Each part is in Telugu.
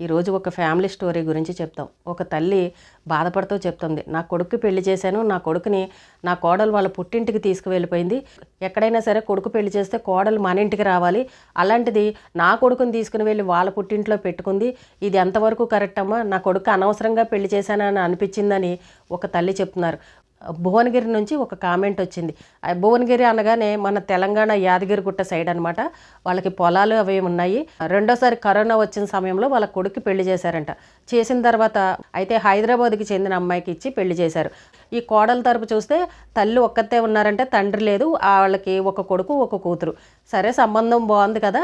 ఈరోజు ఒక ఫ్యామిలీ స్టోరీ గురించి చెప్తాం. ఒక తల్లి బాధపడుతూ చెప్తుంది నా కొడుకు పెళ్ళి చేశాను నా కొడుకుని నా కోడలు వాళ్ళ పుట్టింటికి తీసుకువెళ్ళిపోయింది. ఎక్కడైనా సరే కొడుకు పెళ్ళి చేస్తే కోడలు మన ఇంటికి రావాలి. అలాంటిది నా కొడుకుని తీసుకుని వెళ్ళి వాళ్ళ పుట్టింట్లో పెట్టుకుంది. ఇది ఎంతవరకు కరెక్ట్ అమ్మా? నా కొడుకు అనవసరంగా పెళ్ళి చేశానని అనిపించిందని ఒక తల్లి చెప్తున్నారు. భువనగిరి నుంచి ఒక కామెంట్ వచ్చింది. భువనగిరి అనగానే మన తెలంగాణ యాదగిరిగుట్ట సైడ్ అనమాట వాళ్ళకి పొలాలు అవి ఉన్నాయి. రెండోసారి కరోనా వచ్చిన సమయంలో వాళ్ళ కొడుకు పెళ్ళి చేశారంట. చేసిన తర్వాత అయితే హైదరాబాద్కి చెందిన అమ్మాయికి ఇచ్చి పెళ్ళి చేశారు. ఈ కోడల తరపు చూస్తే తల్లి ఒక్కతే ఉన్నారంటే తండ్రి లేదు వాళ్ళకి ఒక కొడుకు ఒక కూతురు. సరే సంబంధం బాగుంది కదా.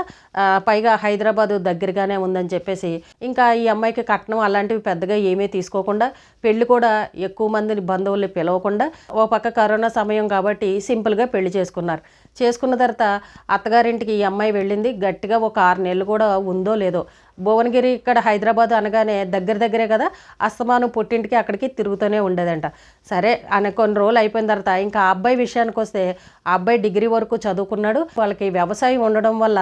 పైగా హైదరాబాద్ దగ్గరగానే ఉందని చెప్పేసి ఇంకా ఈ అమ్మాయికి కట్నం అలాంటివి పెద్దగా ఏమీ తీసుకోకుండా పెళ్ళి కూడా ఎక్కువ మందిని బంధువుల్ని పిలవకుండా ఓ పక్క కరోనా సమయం కాబట్టి సింపుల్గా పెళ్ళి చేసుకున్నారు. చేసుకున్న తర్వాత అత్తగారింటికి ఈ అమ్మాయి వెళ్ళింది. గట్టిగా ఒక ఆరు నెలలు కూడా ఉందో లేదో. భువనగిరి ఇక్కడ హైదరాబాద్ అనగానే దగ్గర దగ్గరే కదా అస్తమానం పుట్టింటికి అక్కడికి తిరుగుతూనే ఉండేదంట. సరే అనే కొన్ని రోజులు అయిపోయిన తర్వాత ఇంకా ఆ అబ్బాయి విషయానికి వస్తే ఆ అబ్బాయి డిగ్రీ వరకు చదువుకున్నాడు. వాళ్ళకి వ్యవసాయం ఉండడం వల్ల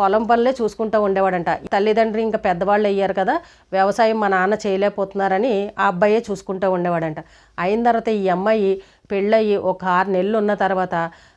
పొలం పనులే చూసుకుంటూ ఉండేవాడంట. తల్లిదండ్రులు ఇంకా పెద్దవాళ్ళు అయ్యారు కదా వ్యవసాయం మా నాన్న చేయలేకపోతున్నారని ఆ అబ్బాయే చూసుకుంటూ ఉండేవాడంట. అయిన తర్వాత ఈ అమ్మాయి పెళ్ళయి ఒక ఆరు నెలలు ఉన్న తర్వాత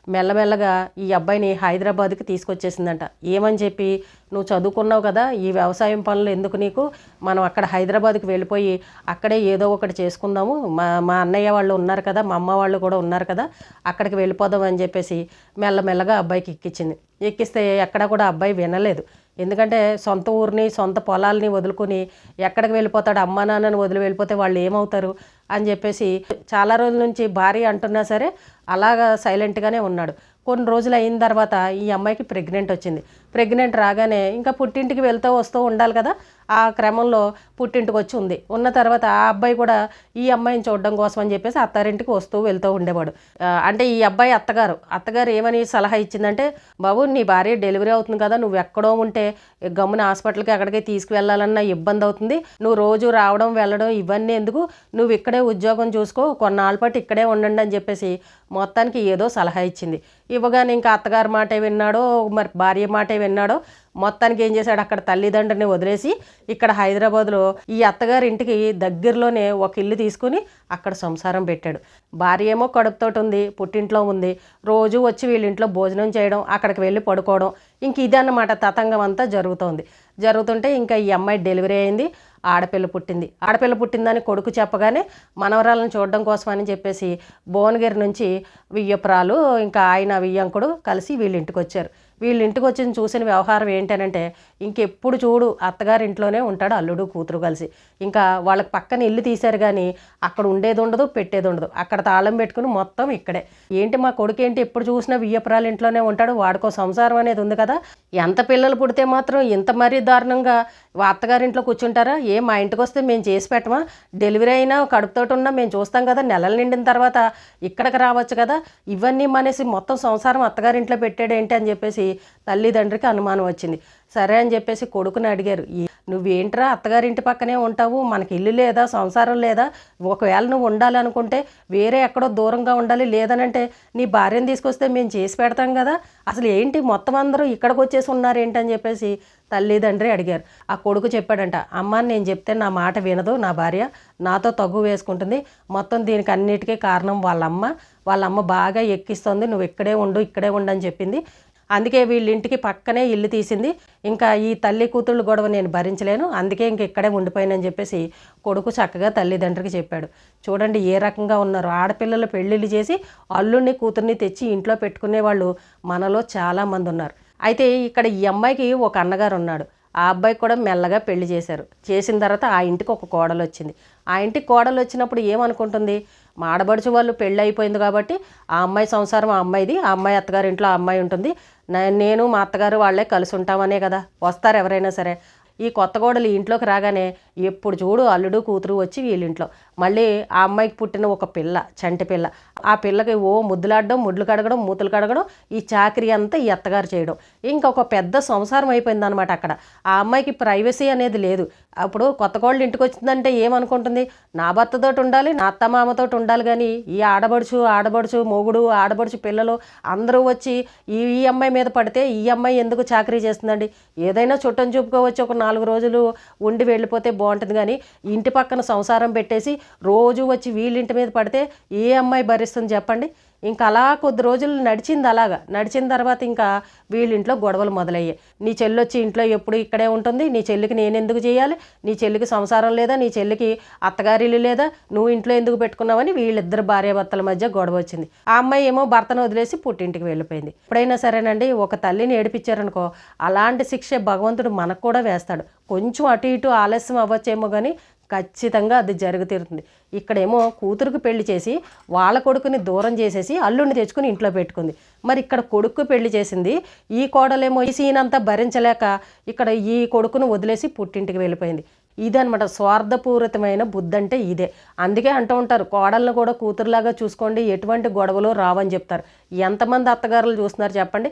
మెల్లమెల్లగా ఈ అబ్బాయిని హైదరాబాద్కి తీసుకొచ్చేసిందంట. ఏమని చెప్పి? నువ్వు చదువుకున్నావు కదా ఈ వ్యవసాయం పనులు ఎందుకు నీకు? మనం అక్కడ హైదరాబాద్కి వెళ్ళిపోయి అక్కడే ఏదో ఒకటి చేసుకుందాము. మా మా అన్నయ్య వాళ్ళు ఉన్నారు కదా మా అమ్మ వాళ్ళు కూడా ఉన్నారు కదా అక్కడికి వెళ్ళిపోదాం అని చెప్పేసి మెల్లమెల్లగా అబ్బాయికి ఎక్కించింది ఎక్కిస్తే ఎక్కడ కూడా అబ్బాయి వినలేదు. ఎందుకంటే సొంత ఊరిని సొంత పొలాల్ని వదులుకొని ఎక్కడికి వెళ్ళిపోతాడు అమ్మా నాన్నని వదిలి వెళ్ళిపోతే వాళ్ళు ఏమవుతారు అని చెప్పేసి చాలా రోజుల నుంచి భార్య అంటున్నా సరే అలాగా సైలెంట్గానే ఉన్నాడు. కొన్ని రోజులు అయిన తర్వాత ఈ అమ్మాయికి ప్రెగ్నెంట్ వచ్చింది. ప్రెగ్నెంట్ రాగానే ఇంకా పుట్టింటికి వెళ్తూ వస్తూ ఉండాలి కదా ఆ క్రమంలో పుట్టింటికి వచ్చి ఉంది ఉన్న తర్వాత ఆ అబ్బాయి కూడా ఈ అమ్మాయిని చూడడం కోసం అని చెప్పేసి అత్తారింటికి వస్తూ వెళ్తూ ఉండేవాడు. అంటే ఈ అబ్బాయి అత్తగారు. అత్తగారు ఏమని సలహా ఇచ్చిందంటే బాబు నీ భార్య డెలివరీ అవుతుంది కదా నువ్వు ఎక్కడో ఉంటే గమ్మున హాస్పిటల్కి అక్కడికి తీసుకువెళ్ళాలన్నా ఇబ్బంది అవుతుంది. నువ్వు రోజు రావడం వెళ్ళడం ఇవన్నీ ఎందుకు? నువ్వు ఇక్కడే ఉద్యోగం చూసుకో కొన్నాళ్ళ పాటు ఇక్కడే ఉండండి అని చెప్పేసి మొత్తానికి ఏదో సలహా ఇచ్చింది. ఇవ్వగానే ఇంకా అత్తగారి మాటే విన్నాడో మరి భార్య మాటే విన్నాడో మొత్తానికి ఏం చేశాడు? అక్కడ తల్లిదండ్రుని వదిలేసి ఇక్కడ హైదరాబాద్లో ఈ అత్తగారి ఇంటికి దగ్గరలోనే ఒక ఇల్లు తీసుకుని అక్కడ సంసారం పెట్టాడు. భార్య ఏమో కడుపుతోటి ఉంది పుట్టింట్లో ఉంది. రోజు వచ్చి వీళ్ళింట్లో భోజనం చేయడం అక్కడికి వెళ్ళి పడుకోవడం ఇంక ఇదన్నమాట తతంగం అంతా జరుగుతోంది. జరుగుతుంటే ఇంకా ఈ అమ్మాయి డెలివరీ అయింది ఆడపిల్ల పుట్టింది. ఆడపిల్ల పుట్టిందని కొడుకు చెప్పగానే మనవరాలను చూడడం కోసం అని చెప్పేసి భువనగిరి నుంచి వియ్యపురాలు ఇంకా ఆయన వియ్యంకుడు కలిసి వీళ్ళ ఇంటికి వచ్చారు. వీళ్ళ ఇంటికి వచ్చిన చూసిన వ్యవహారం ఏంటనంటే ఇంకెప్పుడు చూడు అత్తగారి ఇంట్లోనే ఉంటాడు అల్లుడు కూతురు కలిసి. ఇంకా వాళ్ళకి పక్కన ఇల్లు తీశారు కానీ అక్కడ ఉండేది ఉండదు పెట్టేది ఉండదు. అక్కడ తాళం పెట్టుకుని మొత్తం ఇక్కడే. ఏంటి మా కొడుకు ఏంటి ఎప్పుడు చూసినా వియ్యపురాల ఇంట్లోనే ఉంటాడు వాడికో సంసారం అనేది ఉంది కదా. ఎంత పిల్లలు పుడితే మాత్రం ఇంత మరీ దారుణంగా అత్తగారింట్లో కూర్చుంటారా? ఏ మా ఇంటికి వస్తే మేము చేసి పెట్టమా? డెలివరీ అయినా కడుపుతోటి ఉన్నా మేము చూస్తాం కదా నెలలు నిండిన తర్వాత ఇక్కడికి రావచ్చు కదా. ఇవన్నీ మానేసి మొత్తం సంసారం అత్తగారింట్లో పెట్టాడు ఏంటి అని చెప్పేసి తల్లిదండ్రికి అనుమానం వచ్చింది. సరే అని చెప్పేసి కొడుకుని అడిగారు. "ఈ- నువ్వేంట్రా అత్తగారింటి పక్కనే ఉంటావు? మనకి ఇల్లు లేదా సంసారం లేదా? ఒకవేళ నువ్వు ఉండాలనుకుంటే వేరే ఎక్కడో దూరంగా ఉండాలి. లేదనంటే నీ భార్యను తీసుకొస్తే మేము చేసి పెడతాం కదా. అసలు ఏంటి మొత్తం అందరూ ఇక్కడికి వచ్చేసి ఉన్నారేంటని చెప్పేసి తల్లిదండ్రి అడిగారు. ఆ కొడుకు చెప్పాడంట అమ్మ నేను చెప్తే నా మాట వినదు. నా భార్య నాతో తగ్గు వేసుకుంటుంది. మొత్తం దీనికి అన్నిటికీ కారణం వాళ్ళ అమ్మ వాళ్ళ అమ్మ బాగా ఎక్కిస్తుంది. నువ్వు ఇక్కడే ఉండు ఇక్కడే ఉండు అని చెప్పింది. అందుకే వీళ్ళ ఇంటికి పక్కనే ఇల్లు తీసింది. ఇంకా ఈ తల్లి కూతుళ్ళు గొడవ నేను భరించలేను. అందుకే ఇంక ఇక్కడే ఉండిపోయానని చెప్పేసి కొడుకు చక్కగా తల్లిదండ్రికి చెప్పాడు. చూడండి ఏ రకంగా ఉన్నారు. ఆడపిల్లలు పెళ్ళిళ్ళు చేసి అల్లుడిని కూతుర్ని తెచ్చి ఇంట్లో పెట్టుకునే వాళ్ళు మనలో చాలామంది ఉన్నారు. అయితే ఇక్కడ ఈ అమ్మాయికి ఒక అన్నగారు ఉన్నాడు. ఆ అబ్బాయికి కూడా మెల్లగా పెళ్ళి చేశారు. చేసిన తర్వాత ఆ ఇంటికి ఒక కోడలు వచ్చింది ఆ ఇంటికి కోడలు వచ్చినప్పుడు ఏమనుకుంటుంది? మా ఆడబడుచు వాళ్ళు పెళ్ళి అయిపోయింది కాబట్టి ఆ అమ్మాయి సంసారం ఆ అమ్మాయిది ఆ అమ్మాయి అత్తగారి ఇంట్లో ఆ అమ్మాయి ఉంటుంది. నేను మా అత్తగారు వాళ్ళే కలిసి ఉంటామనే కదా వస్తారు ఎవరైనా సరే. ఈ కొత్త కోడలు ఇంట్లోకి రాగానే ఎప్పుడు చూడు అల్లుడు కూతురు వచ్చి వీళ్ళింట్లో మళ్ళీ ఆ అమ్మాయికి పుట్టిన ఒక పిల్ల చంటి పిల్ల. ఆ పిల్లకి ఓ ముద్దులాడడం ముడ్లు కడగడం మూతులు కడగడం ఈ చాకరీ అంతా ఈ అత్తగారు చేయడం. ఇంకా ఒక పెద్ద సంసారం అయిపోయింది అనమాట అక్కడ. ఆ అమ్మాయికి ప్రైవసీ అనేది లేదు. అప్పుడు కొత్త కోళ్ళు ఇంటికి వచ్చిందంటే ఏమనుకుంటుంది? నా భర్తతోటి ఉండాలి నా అత్త మామతోటి ఉండాలి కానీ ఈ ఆడబడుచు ఆడబడుచు మొగుడు ఆడబడుచు పిల్లలు అందరూ వచ్చి ఈ ఈ అమ్మాయి మీద పడితే ఈ అమ్మాయి ఎందుకు చాకరీ చేస్తుందండి? ఏదైనా చుట్టం చూపుకోవచ్చు ఒక నాలుగు రోజులు ఉండి వెళ్ళిపోతే బాగుంటుంది కానీ ఇంటి పక్కన సంసారం పెట్టేసి రోజు వచ్చి వీళ్ళింటి మీద పడితే ఏ అమ్మాయి భరిస్తుంది చెప్పండి? ఇంకా అలా కొద్ది రోజులు నడిచింది అలాగా. నడిచిన తర్వాత ఇంకా వీళ్ళింట్లో గొడవలు మొదలయ్యాయి. నీ చెల్లి వచ్చి ఇంట్లో ఎప్పుడు ఇక్కడే ఉంటుంది. నీ చెల్లికి నేను ఎందుకు చేయాలి? నీ చెల్లికి సంసారం లేదా? నీ చెల్లికి అత్తగారిలు లేదా? నువ్వు ఇంట్లో ఎందుకు పెట్టుకున్నావని వీళ్ళిద్దరు భార్యాభర్తల మధ్య గొడవ వచ్చింది. ఆ అమ్మాయి ఏమో భర్తను వదిలేసి పుట్టింటికి వెళ్ళిపోయింది. ఎప్పుడైనా సరేనండి ఒక తల్లిని ఏడిపించారనుకో అలాంటి శిక్ష భగవంతుడు మనకు కూడా వేస్తాడు. కొంచెం అటు ఇటు ఆలస్యం అవ్వచ్చేమో కానీ ఖచ్చితంగా అది జరుగుతీరుతుంది ఇక్కడేమో కూతురుకు పెళ్ళి చేసి వాళ్ళ కొడుకుని దూరం చేసేసి అల్లుడిని తెచ్చుకుని ఇంట్లో పెట్టుకుంది. మరి ఇక్కడ కొడుకు పెళ్ళి చేసింది ఈ కోడలేమో ఈ సీన్ అంతా భరించలేక ఇక్కడ ఈ కొడుకును వదిలేసి పుట్టింటికి వెళ్ళిపోయింది. ఇదనమాట స్వార్థపూరితమైన బుద్ధి అంటే ఇదే. అందుకే అంటూ ఉంటారు కోడలను కూడా కూతురులాగా చూసుకోండి ఎటువంటి గొడవలు రావని చెప్తారు. ఎంతమంది అత్తగారులు చూస్తున్నారు చెప్పండి?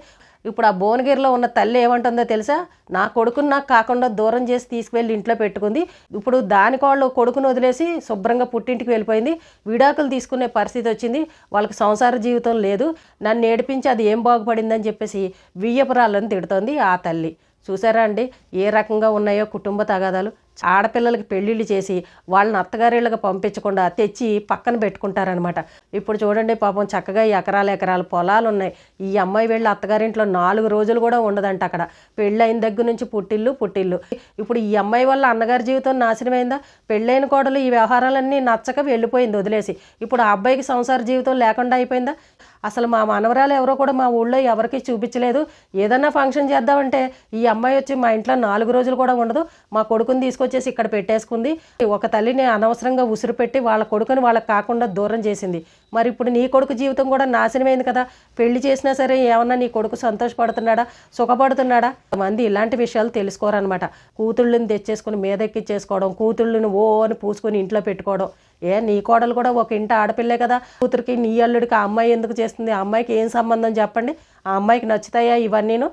ఇప్పుడు ఆ భువనగిరిలో ఉన్న తల్లి ఏమంటుందో తెలుసా? నా కొడుకుని నాకు కాకుండా దూరం చేసి తీసుకువెళ్ళి ఇంట్లో పెట్టుకుంది. ఇప్పుడు దాని కోళ్ళు కొడుకుని వదిలేసి శుభ్రంగా పుట్టింటికి వెళ్ళిపోయింది. విడాకులు తీసుకునే పరిస్థితి వచ్చింది. వాళ్ళకి సంసార జీవితం లేదు. నన్ను ఏడిపించి అది ఏం బాగుపడిందని చెప్పేసి వియ్యపురాలను తిడుతోంది ఆ తల్లి. చూసారా అండి? ఏ రకంగా ఉన్నాయో కుటుంబ తగాదాలు. ఆడపిల్లలకి పెళ్ళిళ్ళు చేసి వాళ్ళని అత్తగారిళ్ళకి పంపించకుండా తెచ్చి పక్కన పెట్టుకుంటారనమాట ఇప్పుడు చూడండి పాపం చక్కగా ఎకరాల ఎకరాల పొలాలు ఉన్నాయి. ఈ అమ్మాయి వెళ్ళి అత్తగారింట్లో నాలుగు రోజులు కూడా ఉండదంట అక్కడ. పెళ్ళైన దగ్గర నుంచి పుట్టిల్లు పుట్టిల్లు. ఇప్పుడు ఈ అమ్మాయి వల్ల అన్నగారి జీవితం నాశనమైందా? పెళ్ళైన కోడలు ఈ వ్యవహారాలన్నీ నచ్చక వెళ్ళిపోయింది వదిలేసి. ఇప్పుడు ఆ అబ్బాయికి సంసార జీవితం లేకుండా అయిపోయిందా? అసలు మా మనవరాలు ఎవరో కూడా మా ఊళ్ళో ఎవరికి చూపించలేదు. ఏదన్నా ఫంక్షన్ చేద్దామంటే ఈ అమ్మాయి వచ్చి మా ఇంట్లో నాలుగు రోజులు కూడా ఉండదు. మా కొడుకుని తీసుకొచ్చేసి ఇక్కడ పెట్టేసుకుంది. ఒక తల్లిని అనవసరంగా ఉసురు పెట్టి వాళ్ళ కొడుకుని వాళ్ళకి కాకుండా దూరం చేసింది. మరి ఇప్పుడు నీ కొడుకు జీవితం కూడా నాశనమైంది కదా. పెళ్ళి చేసినా సరే ఏమన్నా నీ కొడుకు సంతోషపడుతున్నాడా? సుఖపడుతున్నాడా? మంది ఇలాంటి విషయాలు తెలుసుకోరనమాట కూతుళ్ళని తెచ్చేసుకుని మీదెక్కిచ్చేసుకోవడం కూతుళ్ళని ఓ అని పూసుకొని ఇంట్లో పెట్టుకోవడం. ఏ నీ కోడలు కూడా ఒక ఇంటి ఆడపిల్లే కదా. కూతురికి నీ అల్లుడికి ఆ అమ్మాయి ఎందుకు చేస్తుంది? ఆ అమ్మాయికి ఏం సంబంధం చెప్పండి? ఆ అమ్మాయికి నచ్చుతాయా ఇవన్నీను?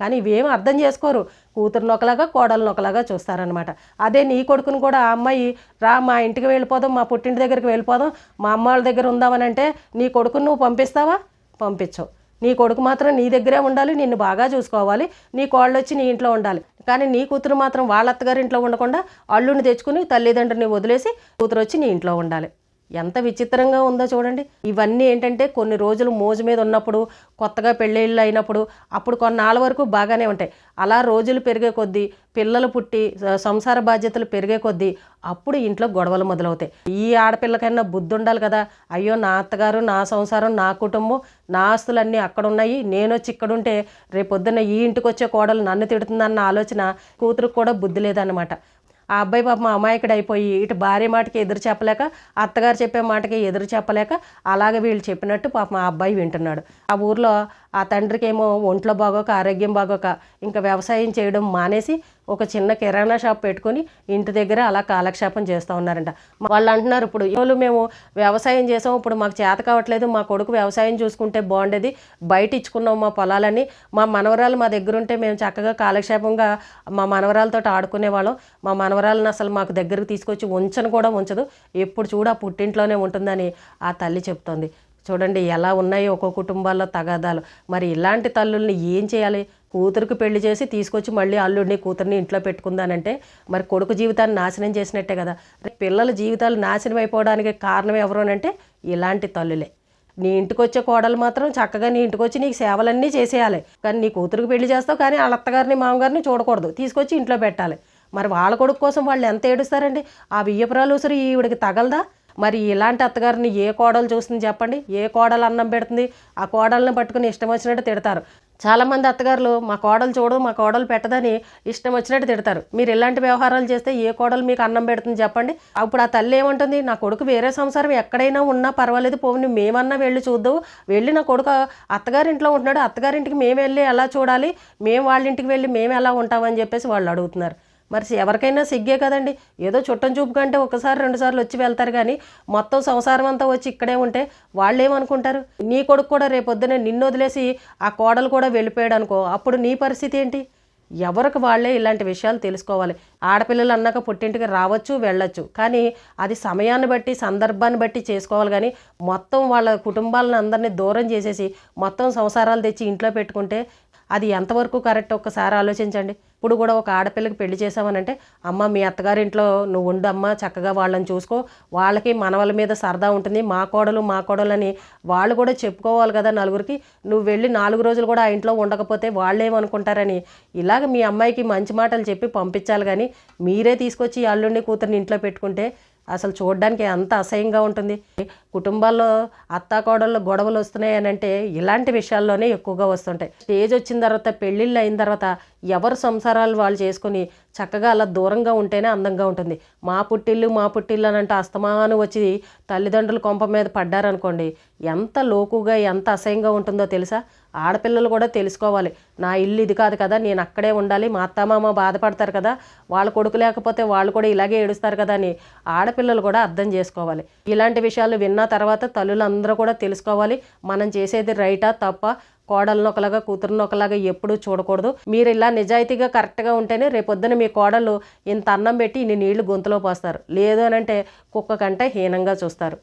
కానీ ఇవేం అర్థం చేసుకోరు. కూతురుని ఒకలాగా కోడలను ఒకలాగా చూస్తారనమాట అదే నీ కొడుకుని కూడా ఆ అమ్మాయి రా మా ఇంటికి వెళ్ళిపోదాం మా పుట్టింటి దగ్గరికి వెళ్ళిపోదాం మా అమ్మ వాళ్ళ దగ్గర ఉందామని అంటే నీ కొడుకుని నువ్వు పంపిస్తావా? పంపించవు. నీ కొడుకు మాత్రం నీ దగ్గరే ఉండాలి నిన్ను బాగా చూసుకోవాలి నీ కోళ్ళు వచ్చి నీ ఇంట్లో ఉండాలి. కానీ నీ కూతురు మాత్రం వాళ్ళ అత్తగారి ఇంట్లో ఉండకుండా అల్లుని తెచ్చుకుని తల్లిదండ్రుని వదిలేసి కూతురు వచ్చి నీ ఇంట్లో ఉండాలి. ఎంత విచిత్రంగా ఉందో చూడండి. ఇవన్నీ ఏంటంటే కొన్ని రోజులు మోజు మీద ఉన్నప్పుడు కొత్తగా పెళ్ళిళ్ళు అయినప్పుడు అప్పుడు కొన్నాళ్ళ వరకు బాగానే ఉంటాయి. అలా రోజులు పెరిగే కొద్దీ పిల్లలు పుట్టి సంసార బాధ్యతలు పెరిగే కొద్దీ అప్పుడు ఇంట్లో గొడవలు మొదలవుతాయి. ఈ ఆడపిల్లకైనా బుద్ధి ఉండాలి కదా. అయ్యో నా అత్తగారు నా సంసారం నా కుటుంబం నా ఆస్తులన్నీ అక్కడ ఉన్నాయి నేను వచ్చి ఇక్కడ ఉంటే రేపొద్దున్న ఈ ఇంటికి వచ్చే కోడలు నన్ను తిడుతుందన్న ఆలోచన కూతురు కూడా బుద్ధి లేదన్నమాట. ఆ అబ్బాయి పాపం అమాయకుడు అయిపోయి ఇటు భార్య మాటకి ఎదురు చెప్పలేక అత్తగారు చెప్పే మాటకి ఎదురు చెప్పలేక అలాగే వీళ్ళు చెప్పినట్టు పాపం ఆ అబ్బాయి వింటున్నాడు. ఆ ఊర్లో ఆ తండ్రికి ఏమో ఒంట్లో బాగోక ఆరోగ్యం బాగోక ఇంకా వ్యవసాయం చేయడం మానేసి ఒక చిన్న కిరాణా షాప్ పెట్టుకొని ఇంటి దగ్గర అలా కాలక్షేపం చేస్తూ ఉన్నారంట. వాళ్ళు అంటున్నారు ఇప్పుడు ఇవాళ మేము వ్యవసాయం చేసాం ఇప్పుడు మాకు చేత కావట్లేదు మా కొడుకు వ్యవసాయం చూసుకుంటే బాగుండేది బయట ఇచ్చుకున్నాం మా పొలాలని మా మనవరాలు మా దగ్గర ఉంటే మేము చక్కగా కాలక్షేపంగా మా మనవరాలతో ఆడుకునే వాళ్ళం. మా మనవరాలను అసలు మాకు దగ్గరకు తీసుకొచ్చి ఉంచను కూడా ఉంచదు. ఎప్పుడు చూడు ఆ పుట్టింట్లోనే ఉంటుందని ఆ తల్లి చెప్తోంది. చూడండి ఎలా ఉన్నాయో ఒక్కో కుటుంబాల్లో తగాదాలు. మరి ఇలాంటి తల్లుల్ని ఏం చేయాలి? కూతురికి పెళ్ళి చేసి తీసుకొచ్చి మళ్ళీ అల్లుడిని కూతుర్ని ఇంట్లో పెట్టుకుందానంటే మరి కొడుకు జీవితాన్ని నాశనం చేసినట్టే కదా. పిల్లల జీవితాలు నాశనం అయిపోవడానికి కారణం ఎవరోనంటే ఇలాంటి తల్లులే. నీ ఇంటికి వచ్చే కోడలు మాత్రం చక్కగా నీ ఇంటికి వచ్చి నీకు సేవలన్నీ చేసేయాలి. కానీ నీ కూతురికి పెళ్ళి చేస్తావు కానీ వాళ్ళ అత్తగారిని మామగారిని చూడకూడదు. తీసుకొచ్చి ఇంట్లో పెట్టాలి. మరి వాళ్ళ కొడుకు కోసం వాళ్ళు ఎంత ఏడుస్తారండి? ఆ బియ్యపురాలు ఉసురు ఈవిడికి తగలదా? మరి ఇలాంటి అత్తగారిని ఏ కోడలు చూస్తుంది చెప్పండి? ఏ కోడలు అన్నం పెడుతుంది? ఆ కోడల్ని పట్టుకుని ఇష్టం వచ్చినట్టు తిడతారు. చాలామంది అత్తగారులు మా కోడలు చూడు మా కోడలు పెట్టదని ఇష్టం వచ్చినట్టు తిడతారు. మీరు ఇలాంటి వ్యవహారాలు చేస్తే ఏ కోడలు మీకు అన్నం పెడుతుంది చెప్పండి? అప్పుడు ఆ తల్లి ఏమంటుంది? నా కొడుకు వేరే సంసారం ఎక్కడైనా ఉన్నా పర్వాలేదు పోని మేమన్నా వెళ్ళి చూద్దాం వెళ్ళి నా కొడుకు అత్తగారింట్లో ఉంటున్నాడు. అత్తగారింటికి మేము వెళ్ళి ఎలా చూడాలి? మేము వాళ్ళ ఇంటికి వెళ్ళి మేము ఎలా ఉంటామని చెప్పేసి వాళ్ళు అడుగుతున్నారు. మరి ఎవరికైనా సిగ్గే కదండి. ఏదో చుట్టం చూపు కంటే ఒకసారి రెండుసార్లు వచ్చి వెళ్తారు కానీ మొత్తం సంసారం అంతా వచ్చి ఇక్కడే ఉంటే వాళ్ళు ఏమనుకుంటారు నీ కొడుకు కూడా రేపొద్దునే నిన్ను వదిలేసి ఆ కోడలు కూడా వెళ్ళిపోయాడు అనుకో అప్పుడు నీ పరిస్థితి ఏంటి? ఎవరికి వాళ్ళే ఇలాంటి విషయాలు తెలుసుకోవాలి. ఆడపిల్లలు అన్నాక పుట్టింటికి రావచ్చు వెళ్ళొచ్చు. కానీ అది సమయాన్ని బట్టి సందర్భాన్ని బట్టి చేసుకోవాలి కానీ మొత్తం వాళ్ళ కుటుంబాలను అందరినీ దూరం చేసేసి మొత్తం సంసారాలు తెచ్చి ఇంట్లో పెట్టుకుంటే అది ఎంతవరకు కరెక్ట్? ఒక్కసారి ఆలోచించండి. ఇప్పుడు కూడా ఒక ఆడపిల్లకి పెళ్ళి చేసామనంటే అమ్మ మీ అత్తగారింట్లో నువ్వు ఉండమ్మా చక్కగా వాళ్ళని చూసుకో. వాళ్ళకి మనవల మీద సరదా ఉంటుంది. మా కోడలు మా కోడలు అని వాళ్ళు కూడా చెప్పుకోవాలి కదా నలుగురికి. నువ్వు వెళ్ళి నాలుగు రోజులు కూడా ఆ ఇంట్లో ఉండకపోతే వాళ్ళేమనుకుంటారని. ఇలాగ మీ అమ్మాయికి మంచి మాటలు చెప్పి పంపించాలి కానీ మీరే తీసుకొచ్చి ఈ అల్లుడిని కూతుర్ని ఇంట్లో పెట్టుకుంటే అసలు చూడడానికి అంత అసహ్యంగా ఉంటుంది. కుటుంబాల్లో అత్తాకోడళ్ళు గొడవలు వస్తున్నాయి అని అంటే ఇలాంటి విషయాల్లోనే ఎక్కువగా వస్తుంటాయి. స్టేజ్ వచ్చిన తర్వాత పెళ్ళిళ్ళు అయిన తర్వాత ఎవరు సంసారాలు వాళ్ళు చేసుకొని చక్కగా అలా దూరంగా ఉంటేనే అందంగా ఉంటుంది. మా పుట్టిల్లు మా పుట్టిల్లు అని అంటే అస్తమాను వచ్చి తల్లిదండ్రుల కొంప మీద పడ్డారనుకోండి ఎంత లోకుగా ఎంత అసహ్యంగా ఉంటుందో తెలుసా? ఆడపిల్లలు కూడా తెలుసుకోవాలి. నా ఇల్లు ఇది కాదు కదా నేను అక్కడే ఉండాలి మా అత్తమామ బాధపడతారు కదా వాళ్ళ కొడుకు లేకపోతే వాళ్ళు కూడా ఇలాగే ఏడుస్తారు కదా అని ఆడపిల్లలు కూడా అర్థం చేసుకోవాలి. ఇలాంటి విషయాలు విన్న తర్వాత తల్లులందరూ కూడా తెలుసుకోవాలి. మనం చేసేది రైటా తప్ప? కోడలను ఒకలాగా కూతురును ఒకలాగా ఎప్పుడూ చూడకూడదు. మీరు ఇలా నిజాయితీగా కరెక్ట్గా ఉంటేనే రేపొద్దున మీ కోడలు ఇంత అన్నం పెట్టి ఇన్ని నీళ్ళు గొంతులో పోస్తారు. లేదు అని అంటే కుక్క కంటే హీనంగా చూస్తారు.